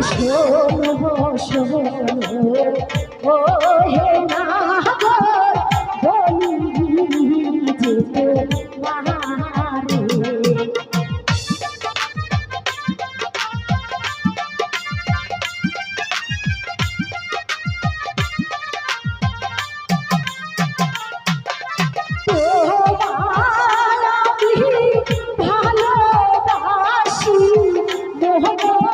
ভীষণ বসব ও হে নাগর বলি যেতে Oh,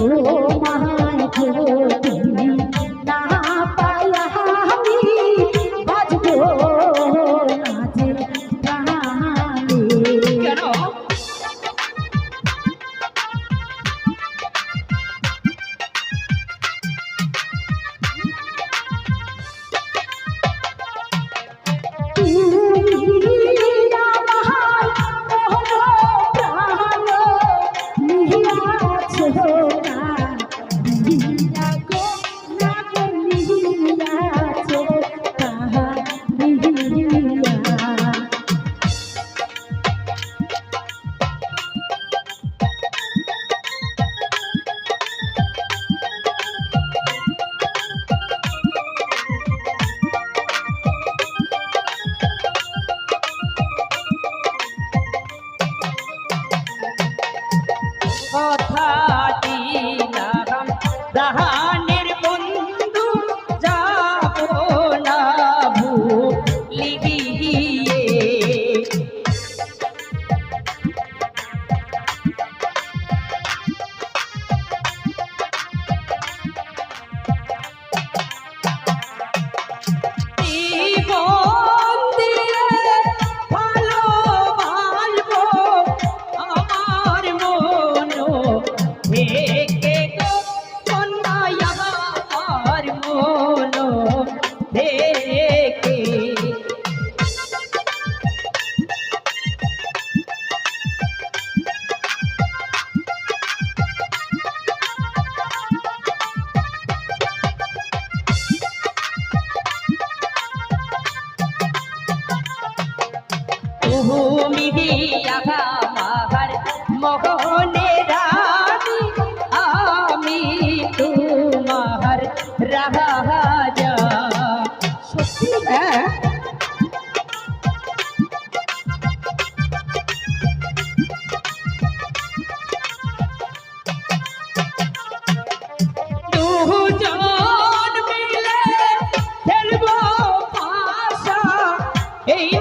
কেউ তাহার কেউ ভূমি আঘা মাঘার মোহনে রাবি আমি তোমার রাজা সত্যি হ্যাঁ Hey!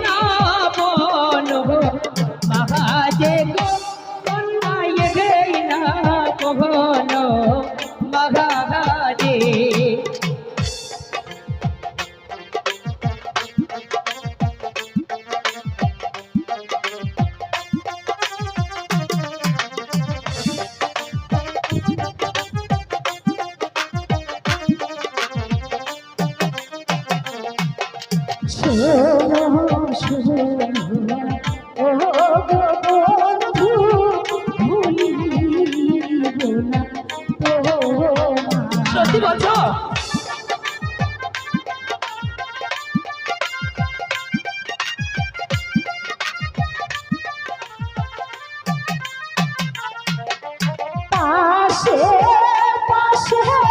সত্যি বলছো? পাশে পাশে